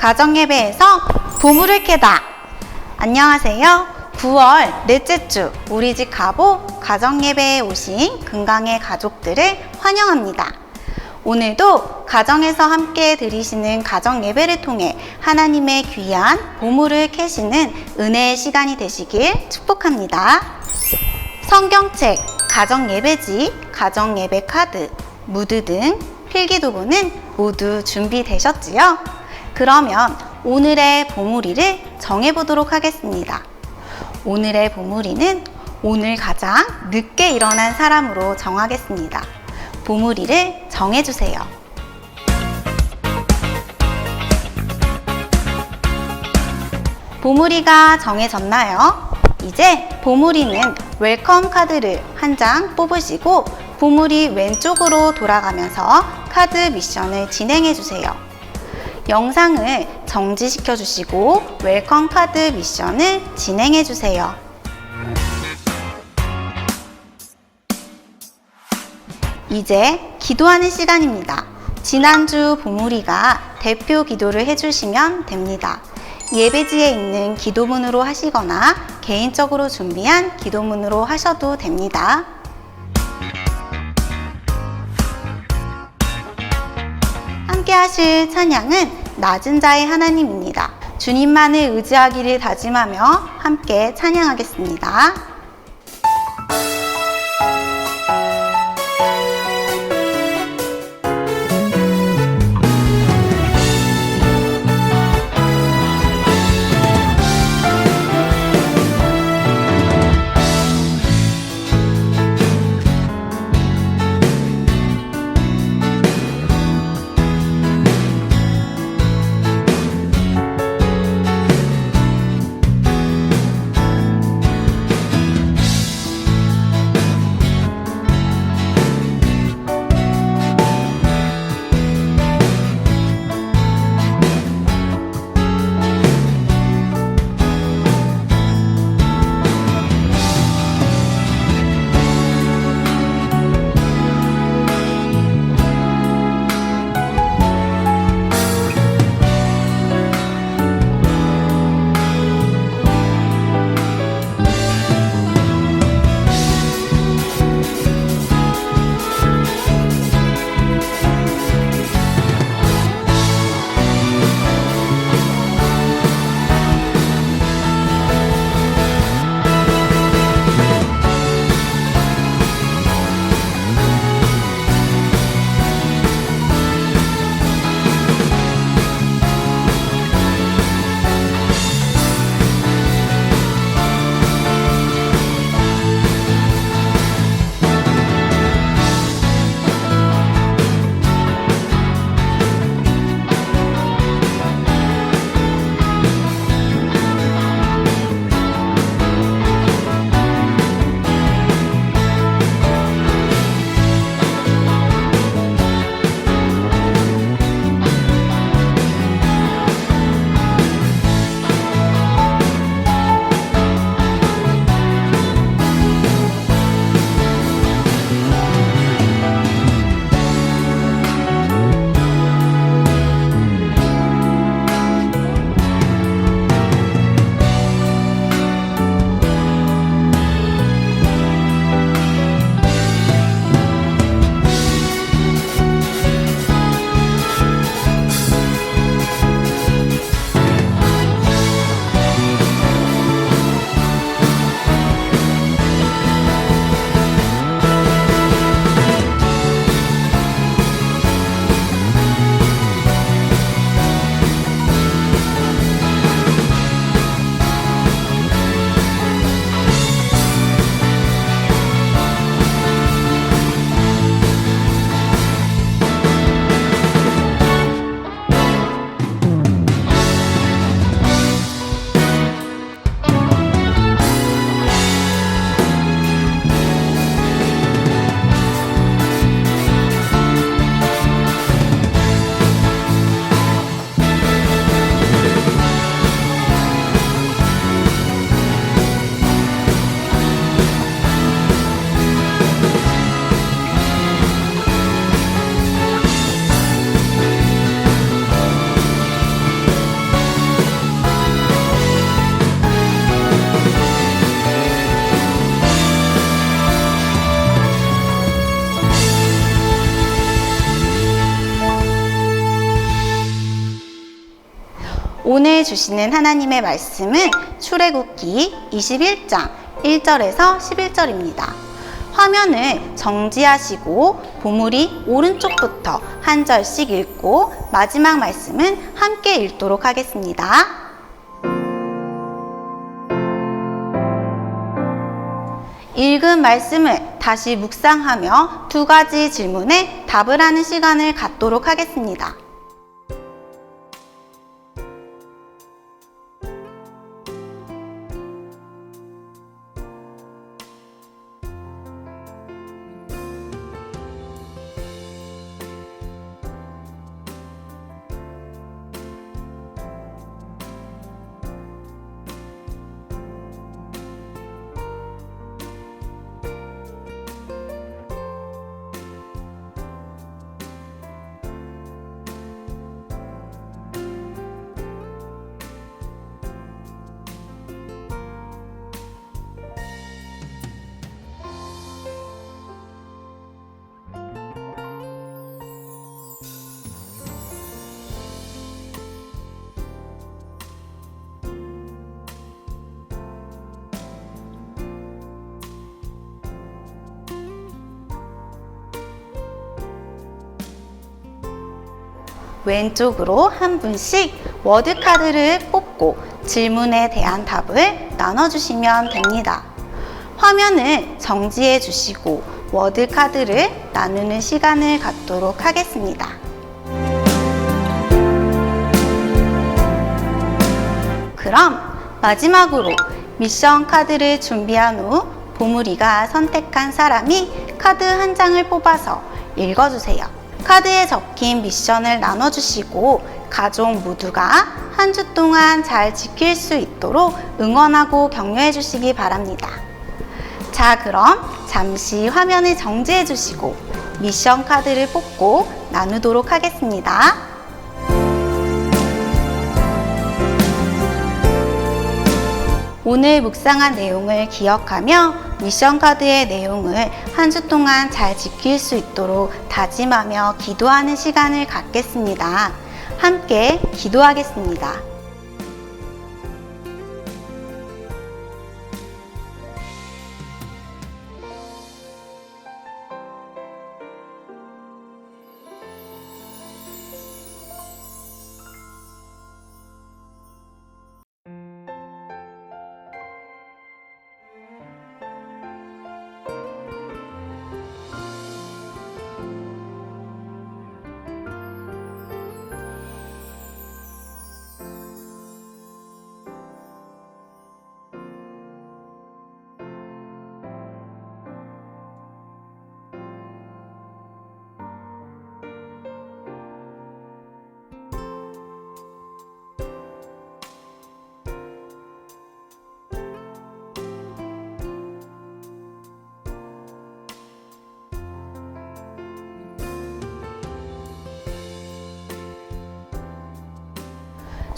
가정예배에서 보물을 캐다. 안녕하세요. 9월 넷째 주 우리 집 가보 가정예배에 오신 금강의 가족들을 환영합니다. 오늘도 가정에서 함께 드리시는 가정예배를 통해 하나님의 귀한 보물을 캐시는 은혜의 시간이 되시길 축복합니다. 성경책, 가정예배지, 가정예배 카드, 무드 등 필기도구는 모두 준비되셨지요? 그러면 오늘의 보물이를 정해보도록 하겠습니다. 오늘의 보물이는 오늘 가장 늦게 일어난 사람으로 정하겠습니다. 보물이를 정해주세요. 보물이가 정해졌나요? 이제 보물이는 웰컴 카드를 한 장 뽑으시고 보물이 왼쪽으로 돌아가면서 카드 미션을 진행해 주세요. 영상을 정지시켜 주시고 웰컴 카드 미션을 진행해 주세요. 이제 기도하는 시간입니다. 지난주 보물이가 대표 기도를 해주시면 됩니다. 예배지에 있는 기도문으로 하시거나 개인적으로 준비한 기도문으로 하셔도 됩니다. 함께 하실 찬양은 낮은 자의 하나님입니다. 주님만을 의지하기를 다짐하며 함께 찬양하겠습니다. 오늘 주시는 하나님의 말씀은 출애굽기 21장 1절에서 11절입니다. 화면을 정지하시고 보물이 오른쪽부터 한 절씩 읽고 마지막 말씀은 함께 읽도록 하겠습니다. 읽은 말씀을 다시 묵상하며 두 가지 질문에 답을 하는 시간을 갖도록 하겠습니다. 왼쪽으로 한 분씩 워드카드를 뽑고 질문에 대한 답을 나눠주시면 됩니다. 화면을 정지해 주시고 워드카드를 나누는 시간을 갖도록 하겠습니다. 그럼 마지막으로 미션 카드를 준비한 후 보물이가 선택한 사람이 카드 한 장을 뽑아서 읽어주세요. 카드에 적힌 미션을 나눠주시고 가족 모두가 한 주 동안 잘 지킬 수 있도록 응원하고 격려해 주시기 바랍니다. 자, 그럼 잠시 화면을 정지해 주시고 미션 카드를 뽑고 나누도록 하겠습니다. 오늘 묵상한 내용을 기억하며 미션 카드의 내용을 한 주 동안 잘 지킬 수 있도록 다짐하며 기도하는 시간을 갖겠습니다. 함께 기도하겠습니다.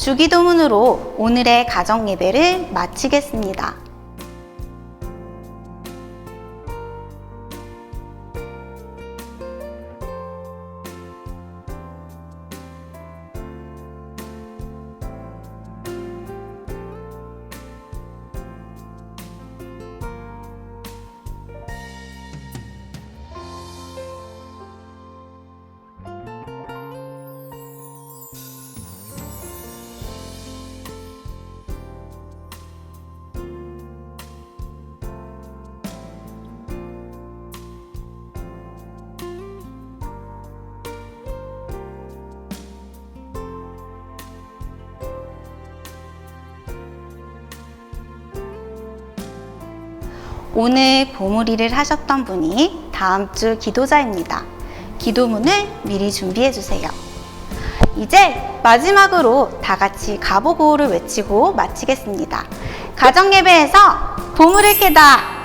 주기도문으로 오늘의 가정 예배를 마치겠습니다. 오늘 보물이를 하셨던 분이 다음 주 기도자입니다. 기도문을 미리 준비해 주세요. 이제 마지막으로 다 같이 가보고를 외치고 마치겠습니다. 가정예배에서 보물을 캐다